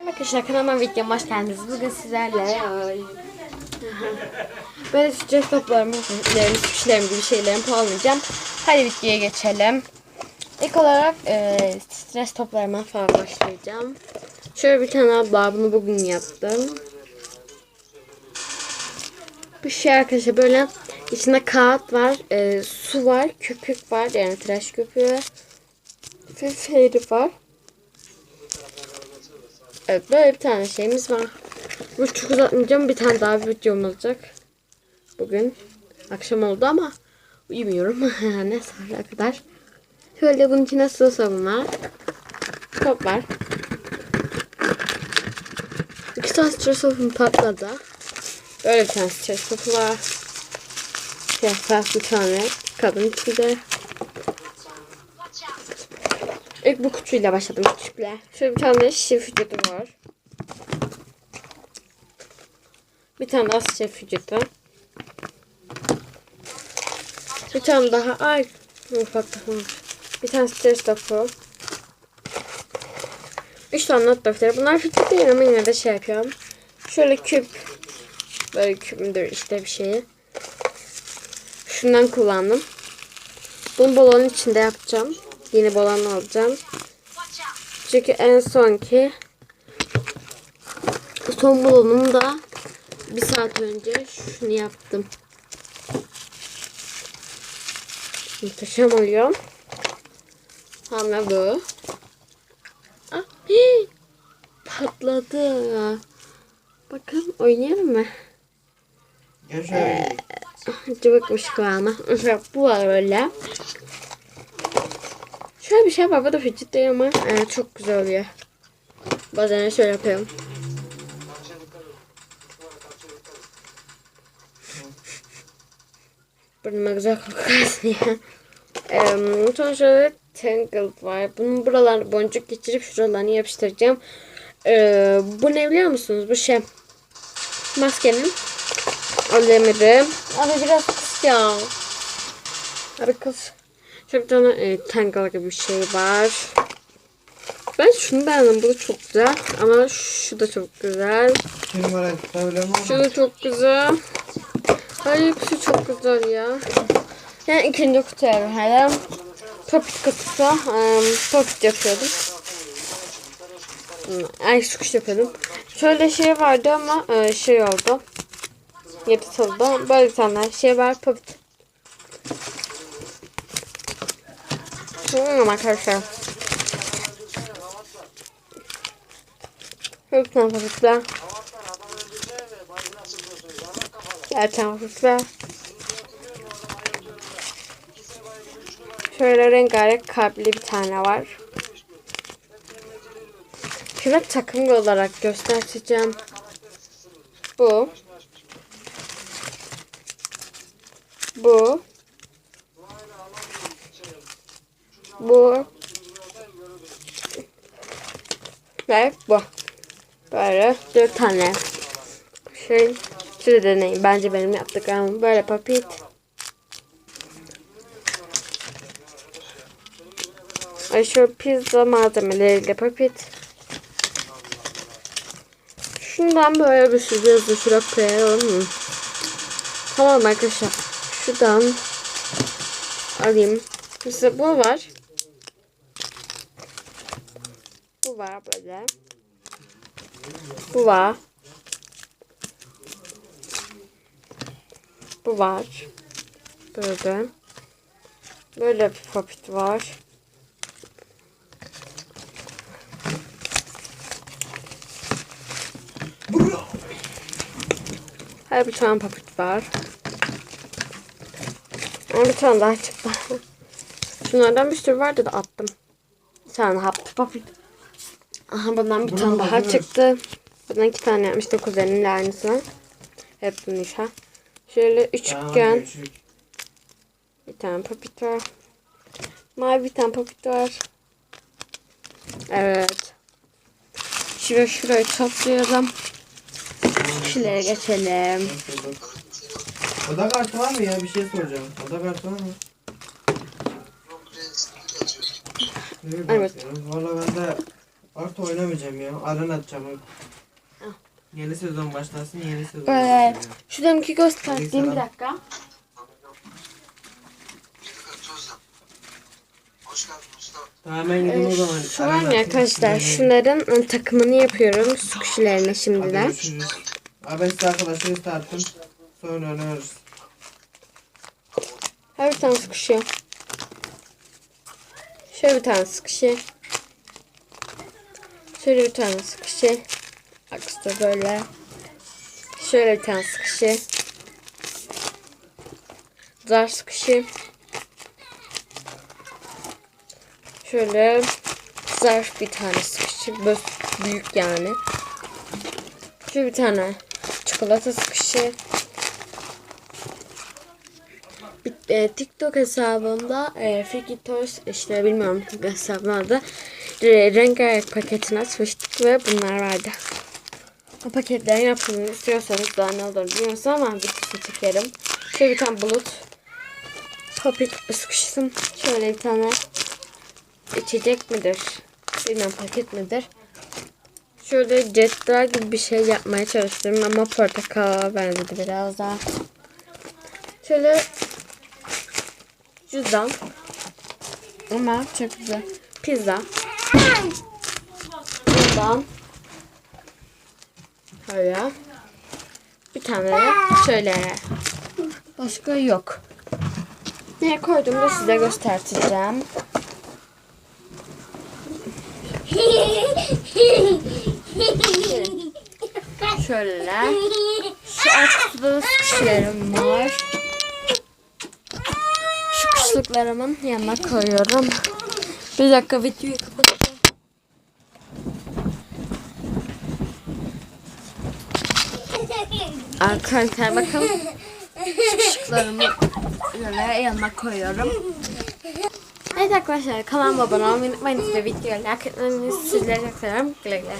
Arkadaşlar kanalıma videoma hoş geldiniz. Bugün sizlerle böyle stres toplarımı, iplerimi, sıkışlarım gibi şeylerimi puanlayacağım. Hadi videoya geçelim. İlk olarak e, stres toplarıma falan başlayacağım. Şöyle bir tane abla bunu bugün yaptım. Bu şey arkadaşlar böyle içinde kağıt var, e, su var, köpük var yani tıraş köpüğü. Ve var. Evet böyle bir tane şeyimiz var. Bu çok uzatmayacağım. Bir tane daha bir videom olacak. Bugün. Akşam oldu ama uyumuyorum. ne saate kadar. Şöyle bunun içine su sabun var. Top var. İki tane stres topum patladı. Böyle bir tane stres topu var. Şeffaf bir tane kadın içinde. İlk bu kutuyla başladım küçükle. Şöyle bir tane şişe vücudu var. Bir tane daha şişe vücudu. Bir tane daha ay ufak takım. Bir tane stres topu. Üç tane not defteri. Bunlar küçük değil ama yine de şey yapıyorum. Şöyle küp. Böyle küp müdür işte bir şeyi. Şundan kullandım. Bunu balonun içinde yapacağım. Yeni balon alacağım. Çünkü en sonki son balonum da bir saat önce şunu yaptım. Muhteşem oluyor. Sonra bu. Ah, hii, patladı. Bakın oynayalım mı? Gel şöyle. Cıvıkmış kıvamı. Bu var böyle. Şöyle bir şey var. Bu da fidget değil ama e, çok güzel oluyor. Bazen şöyle yapıyorum. Burnuma güzel kokarsın ya. Eee sonra şöyle Tangled var. Bunun buralarını boncuk geçirip şuralarını yapıştıracağım. Eee bu ne biliyor musunuz? Bu şey maskenin demiri. Abi biraz kıs ya. Abi kıs. Şöyle bir tane e, tangle gibi bir şey var. Ben şunu beğendim. Bu da çok güzel. Ama şu da çok güzel. Şu da çok güzel. Hayır şu çok güzel ya. Yani ikinci kutu alıyorum hele. Popit kutusu. Um, popit yapıyordum. Hmm, Ay sıkış yapıyordum. Şöyle şey vardı ama e, şey oldu. Yırtıldı. Böyle bir tane şey var. Popit. Hmm, arkadaşlar. Tane popitler. Gerçekten popitler. Şöyle rengarenk kalpli bir tane var. Şöyle takım olarak göstereceğim. Bu. Bu. Bu. Ve bu. Böyle dört tane şey. Size deneyin. Bence benim yaptıklarım böyle papit. Ay şu pizza malzemeleriyle papit. Şundan böyle bir sürü hızlı şuraya koyalım mı? Tamam arkadaşlar. Şuradan alayım. Mesela bu var. Var böyle. Bu var. Bu var. Böyle. Böyle bir popit var. Her bir tane popit var. Ama bir tane daha çıktı. Şunlardan bir sürü vardı da attım. Bir tane hap popit. Aha bundan bir tane daha çıktı. Bundan iki tane yapmıştı kuzenimle aynısını. Hep bunu işte. Şöyle üçgen. Bir tane popit var. Mavi bir tane popit var. Evet. Şuraya şurayı toplayalım. Şuraya geçelim. Oda kartı var mı ya? Bir şey soracağım. Oda kartı var mı? Evet. Valla bende Artı oynamayacağım ya. Aran atacağım. Yeni sezon başlasın yeni sezon. Böyle başlasın şuradaki gösterdiğim bir dakika. Tamam ben gideyim o Ee, zaman. şu Aran var atayım, ya arkadaşlar şunların ı, takımını yapıyorum su kişilerine şimdiden. ben size arkadaşlar isterdim. Sonra oynarız. Her bir tane sıkışı. Şöyle bir tane sıkışı. Şöyle bir tane sıkışı. De böyle. Şöyle bir tane sıkışı. Zar sıkışı. Şöyle zarf bir tane sıkışı. Böyle büyük yani. Şöyle bir tane çikolata sıkışı. E, TikTok hesabımda e, Freaky Toys işte bilmiyorum e, rengarenk paketini açmıştık ve bunlar vardı. O paketlerin yapımını istiyorsanız daha ne olur bilmiyorum ama videosunu çekerim. Şöyle bir tane bulut popit sıkıştım. Şöyle bir tane içecek midir? Bilmiyorum paket midir? Şöyle cetvel gibi bir şey yapmaya çalıştım ama portakala benzedi biraz daha. Şöyle cüzdan. Ama çok güzel. Pizza. Cüzdan. Şöyle. Bir tane de şöyle. Başka yok. Nereye koyduğumu size göstereceğim. Şöyle. Şu alt kutuda kişilerim var. Şu kışlıklarımın yanına koyuyorum. Bir dakika videoyu kapatacağım. Arkadaşlar bakın. Şu kışlıklarımı böyle yanına koyuyorum. Evet arkadaşlar kanalıma abone olmayı unutmayın. Videoyu like etmenizi sizlere çok seviyorum. Güle güle.